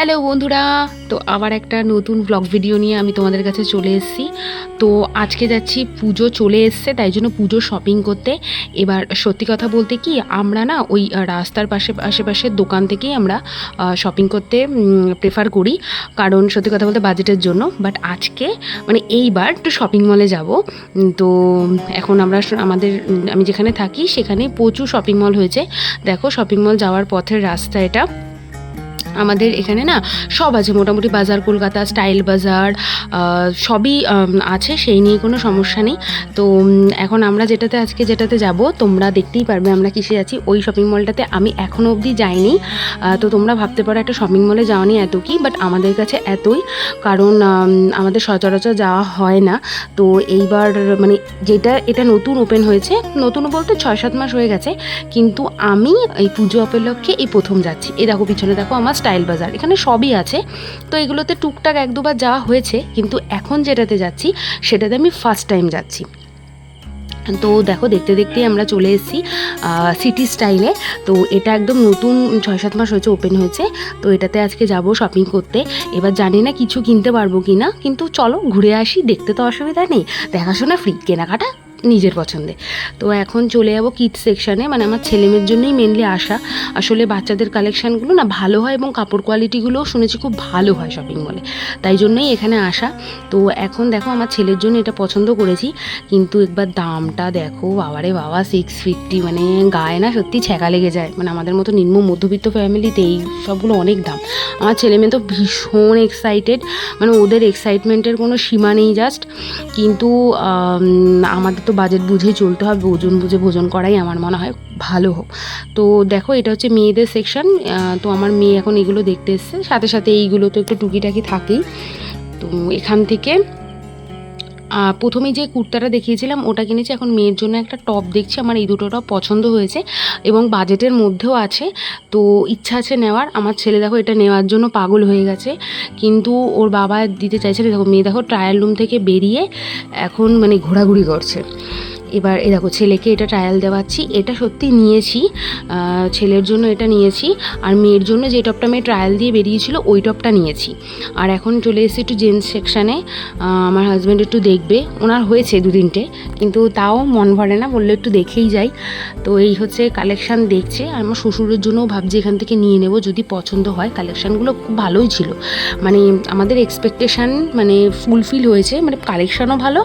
Hello বন্ধুরা, তো আবার একটা নতুন ব্লগ ভিডিও নিয়ে আমি তোমাদের কাছে চলে এসেছি। তো আজকে যাচ্ছি, পুজো চলে এসছে, তাই জন্য পুজো শপিং করতে। এবার সত্যি কথা বলতে কি, আমরা না ওই রাস্তার পাশে, আশেপাশের দোকান থেকেই আমরা শপিং করতে প্রেফার করি। কারণ সত্যি কথা বলতে বাজেটের জন্য। বাট আজকে মানে এইবার একটু শপিং মলে যাব। তো এখন আমরা আমাদের আমি যেখানে থাকি সেখানে প্রচুর শপিং মল হয়েছে। দেখো শপিং মল যাওয়ার পথের রাস্তা এটা। আমাদের এখানে না সব আছে। মোটামুটি বাজার, কলকাতা, স্টাইল বাজার সবই আছে। সেই নিয়ে কোনো সমস্যা নেই। তো এখন আমরা যেটাতে, আজকে যেটাতে যাব, তোমরা দেখতেই পারবে আমরা কিসে যাচ্ছি ওই শপিং মলটাতে আমি এখনও অবধি যাইনি। তো তোমরা ভাবতে পারো একটা শপিং মলে যাওয়া এত কি বাট আমাদের কাছে এতই। কারণ আমাদের সচরাচর যাওয়া হয় না। তো এইবার মানে যেটা, এটা নতুন ওপেন হয়েছে। নতুন বলতে ছয় সাত মাস হয়ে গেছে। কিন্তু আমি এই পুজো উপলক্ষে এই প্রথম যাচ্ছি। এই দেখো, পিছনে দেখো আমার স্টাইল বাজার, এখানে সবই আছে। তো এগুলোতে টুকটাক এক দুবার যাওয়া হয়েছে, কিন্তু এখন যেটাতে যাচ্ছি, সেটাতে আমি ফার্স্ট টাইম যাচ্ছি। তো দেখো, দেখতে দেখতেই আমরা চলে এসেছি সিটি স্টাইলে তো এটা একদম নতুন, ছয় সাত মাস হয়েছে ওপেন হয়েছে। তো এটাতে আজকে যাব শপিং করতে। এবার জানি না কিছু কিনতে পারব কি না কিন্তু চলো ঘুরে আসি, দেখতে তো অসুবিধা নেই। দেখাশোনা ফ্রি কেনাকাটা নিজের পছন্দে। তো এখন চলে যাব কিড সেকশানে মানে আমার ছেলেমেয়ের জন্যই মেনলি আসা আসলে বাচ্চাদের কালেকশানগুলো না ভালো হয় এবং কাপড় কোয়ালিটিগুলোও শুনেছি খুব ভালো হয় শপিং মলে তাই জন্যই এখানে আসা তো এখন দেখো আমার ছেলের জন্য এটা পছন্দ করেছি। কিন্তু একবার দামটা দেখো, বাবারে বাবা সিক্স ফিফটি মানে গায়ে না সত্যি ছ্যাঁকা লেগে যায়। মানে আমাদের মতো নিম্ন মধ্যবিত্ত ফ্যামিলিতে এই সবগুলো অনেক দাম। আমার ছেলে মেয়ে তো ভীষণ এক্সাইটেড মানে ওদের এক্সাইটমেন্টের কোনো সীমা নেই জাস্ট কিন্তু আমাদের তো বাজেট বুঝেই চলতে হবে, ওজন বুঝে ভোজন করাই আমার মনে হয় ভালো হোক। তো দেখো, এটা হচ্ছে মেয়েদের সেকশন তো আমার মেয়ে এখন এগুলো দেখতে এসছে। সাথে সাথে এইগুলো তো একটু টুকিটাকি থাকেই। তো এখান থেকে প্রথমে যে কুর্তাটা দেখিয়েছিলাম, ওটা কিনেছি। এখন মেয়ের জন্য একটা টপ দেখছি। আমার এই দুটো টপ পছন্দ হয়েছে এবং বাজেটের মধ্যেও আছে। তো ইচ্ছা আছে নেওয়ার। আমার ছেলে দেখো, এটা নেওয়ার জন্য পাগল হয়ে গেছে। কিন্তু ওর বাবা দিতে চাইছে, দেখো, মেয়ে দেখো ট্রায়াল রুম থেকে বেরিয়ে এখন মানে ঘোরাঘুরি করছে। এবার এ দেখো ছেলেকে এটা ট্রায়াল দেওয়াচ্ছি, এটা সত্যি নিয়েছি ছেলের জন্য এটা নিয়েছি, আর মেয়ের জন্য যে টপটা মেয়ে ট্রায়াল দিয়ে বেরিয়েছিল, ওই টপটা নিয়েছি। আর এখন চলে এসেছি একটু জেন্টস সেকশানে আমার হাজব্যান্ড একটু দেখবে, ওনার হয়েছে দু তিনটে কিন্তু তাও মন ভরে না, বললে একটু দেখেই যাই। তো এই হচ্ছে কালেকশান দেখছে, আর আমার শ্বশুরের জন্যও ভাবছি এখান থেকে নিয়ে নেব, যদি পছন্দ হয়। কালেকশানগুলো খুব ভালোই ছিল। মানে আমাদের এক্সপেকটেশান মানে ফুলফিল হয়েছে মানে কালেকশানও ভালো,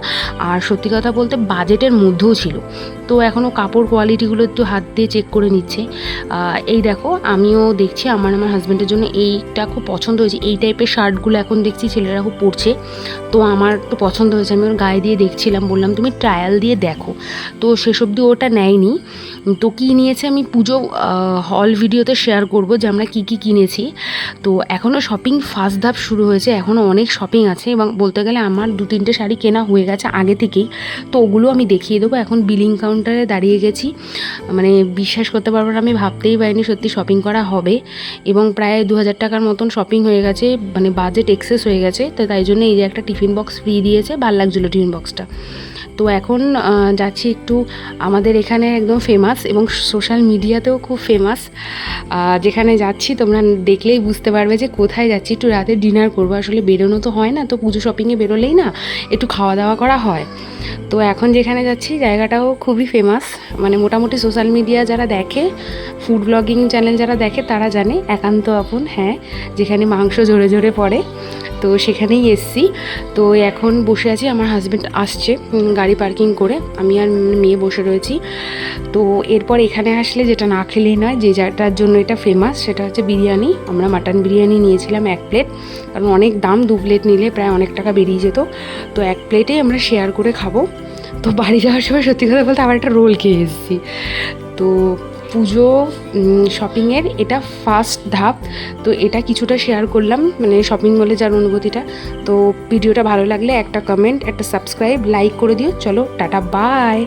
আর সত্যি কথা বলতে বাজেটের মধ্যেও ছিল। তো এখনও কাপড় কোয়ালিটিগুলো একটু হাত দিয়ে চেক করে নিচ্ছে। এই দেখো, আমিও দেখছি আমার আমার হাজব্যান্ডের জন্য এইটা খুব পছন্দ হয়েছে। এই টাইপের শার্টগুলো এখন দেখছি ছেলেরা খুব পরছে। তো আমার একটু পছন্দ হয়েছে, আমি ওর গায়ে দিয়ে দেখছিলাম, বললাম, তুমি ট্রায়াল দিয়ে দেখো। তো শেষ অবধি ওটা নেয়নি। তো কী নিয়েছে আমি পুজো হল ভিডিওতে শেয়ার করব যে আমরা কী কী কিনেছি। তো এখনও শপিং ফার্স্ট ধাপ শুরু হয়েছে এখনও অনেক শপিং আছে এবং বলতে গেলে আমার দু তিনটে শাড়ি কেনা হয়ে গেছে আগে থেকেই। তো ওগুলো আমি দেখিয়ে দেবো, এখন বিলিং কাউন্টারে দাঁড়িয়ে গেছি। মানে বিশ্বাস করতে পারব না, আমি ভাবতেই পারিনি সত্যি শপিং করা হবে। এবং প্রায় দু হাজার টাকার মতন শপিং হয়ে গেছে মানে বাজেট এক্সেস হয়ে গেছে, তো তাই জন্য এই যে একটা টিফিন বক্স ফ্রি দিয়েছে ভালো লাগছিল টিফিন বক্সটা তো এখন যাচ্ছি একটু আমাদের এখানে একদম ফেমাস এবং সোশ্যাল মিডিয়াতেও খুব ফেমাস যেখানে যাচ্ছি, তোমরা দেখলেই বুঝতে পারবে যে কোথায় যাচ্ছি। একটু রাতে ডিনার করব, আসলে বেরোনো তো হয় না, তো পুজো শপিংয়ে বেরোলেই না, একটু খাওয়া দাওয়া করা হয়। তো এখন যেখানে যাচ্ছি জায়গাটাও খুবই ফেমাস মানে মোটামুটি সোশ্যাল মিডিয়া যারা দেখে ফুড ব্লগিং চ্যানেল যারা দেখে তারা জানে, একান্ত আপন হ্যাঁ যেখানে মাংস জোরে জোরে পড়ে। তো সেখানেই এসছি। তো এখন বসে আছি, আমার হাজব্যান্ড আসছে গাড়ি পার্কিং করে। আমি আর মেয়ে বসে রয়েছি। তো এরপর এখানে আসলে যেটা না খেলেই নয়, যে যাটার জন্য এটা ফেমাস সেটা হচ্ছে বিরিয়ানি। আমরা মাটন বিরিয়ানি নিয়েছিলাম এক প্লেট কারণ অনেক দাম, দু প্লেট নিলে প্রায় অনেক টাকা বেরিয়ে যেত। তো এক প্লেটেই আমরা শেয়ার করে খাব। তো বাড়ি যাওয়ার সময় সত্যি কথা বলতে আবার একটা রোল খেয়ে এসেছি। তো পুজো শপিংয়ের এটা ফার্স্ট ধাপ। তো এটা কিছুটা শেয়ার করলাম মানে শপিং মলে যার অনুভূতিটা। তো ভিডিওটা ভালো লাগলে একটা কমেন্ট একটা সাবস্ক্রাইব লাইক করে দিও। চলো, টাটা বাই